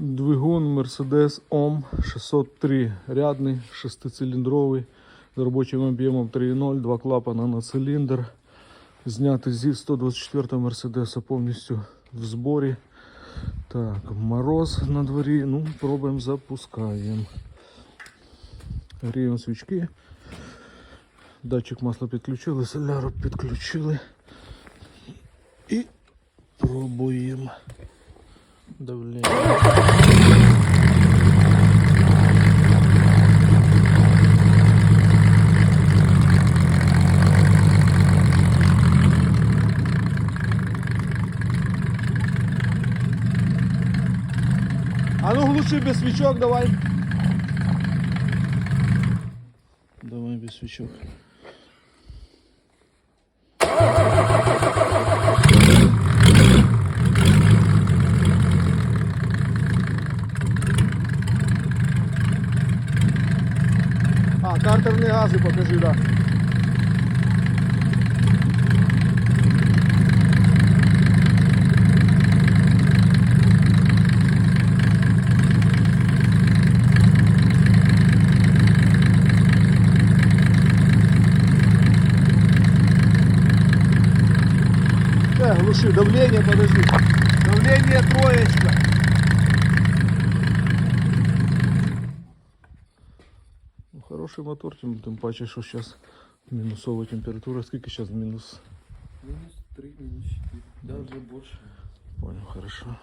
Двигун Mercedes OM 603 рядний, шестициліндровий з робочим об'ємом 3.0, два клапана на циліндр. Знятий зі 124 Мерседеса повністю в зборі. Так, мороз на дворі. Ну, пробуємо запускаємо. Гріємо свічки. Датчик масла підключили, соляру підключили. І пробуємо. Давлення. А ну глуши без свечок давай. Давай без свечок. А, картерные газы покажи, да. Да, глуши, давление, подожди. Давление троечка. Ну, хороший мотор, тим, тим паче, що зараз мінусова температура. Скільки зараз мінус? Минус 3, минус 4. Даже больше. Понял, хорошо.